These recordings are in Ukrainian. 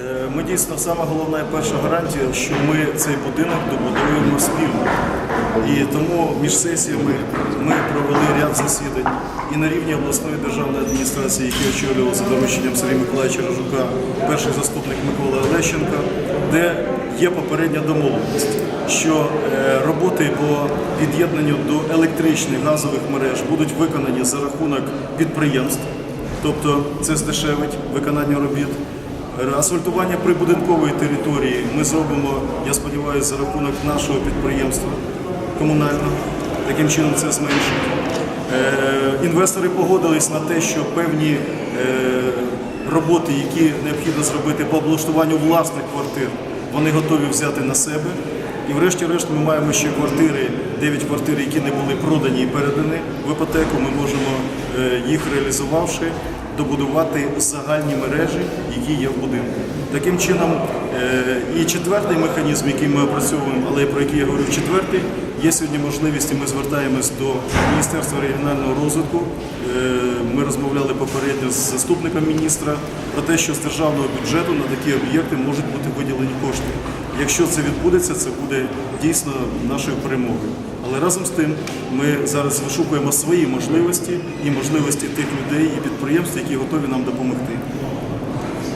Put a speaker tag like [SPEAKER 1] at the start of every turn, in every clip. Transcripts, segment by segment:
[SPEAKER 1] Е, Ми дійсно сама головна перша гарантія, що ми цей будинок добудуємо спільно. І тому між сесіями ми провели ряд засідань і на рівні обласної державної адміністрації, які очолювали за дорученням Сергія Миколаївича Рожука, перший заступник Микола Олещенка, де є попередня домовленість, що е, роботи по під'єднанню до електричних газових мереж будуть виконані за рахунок підприємств, тобто це здешевить виконання робіт. Асфальтування прибудинкової території ми зробимо, я сподіваюся, за рахунок нашого підприємства комунального. Таким чином це зменшить. Е, Інвестори погодились на те, що певні е, роботи, які необхідно зробити по облаштуванню власних квартир, вони готові взяти на себе. І врешті-решт ми маємо ще квартири, 9 квартир, які не були продані і передані в іпотеку. Ми можемо е, їх реалізувавши добудувати загальні мережі, які є в будинку. Таким чином, е, і четвертий механізм, який ми опрацьовуємо, але про який я говорю четвертий, є сьогодні можливість, і ми звертаємось до Міністерства регіонального розвитку. Е, Ми розмовляли попередньо з заступником міністра про те, що з державного бюджету на такі об'єкти можуть бути виділені кошти. Якщо це відбудеться, це буде дійсно нашою перемогою. Але разом з тим ми зараз вишукуємо свої можливості і можливості тих людей і підприємств, які готові нам допомогти.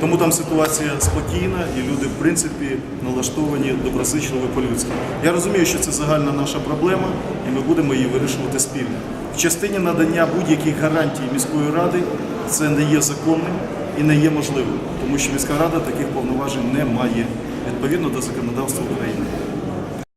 [SPEAKER 1] Тому там ситуація спокійна і люди, в принципі, налаштовані доброзичливо по-людськи. Я розумію, що це загальна наша проблема, і ми будемо її вирішувати спільно. В частині надання будь-яких гарантій міської ради це не є законним і не є можливим, тому що міська рада таких повноважень не має відповідно до законодавства України.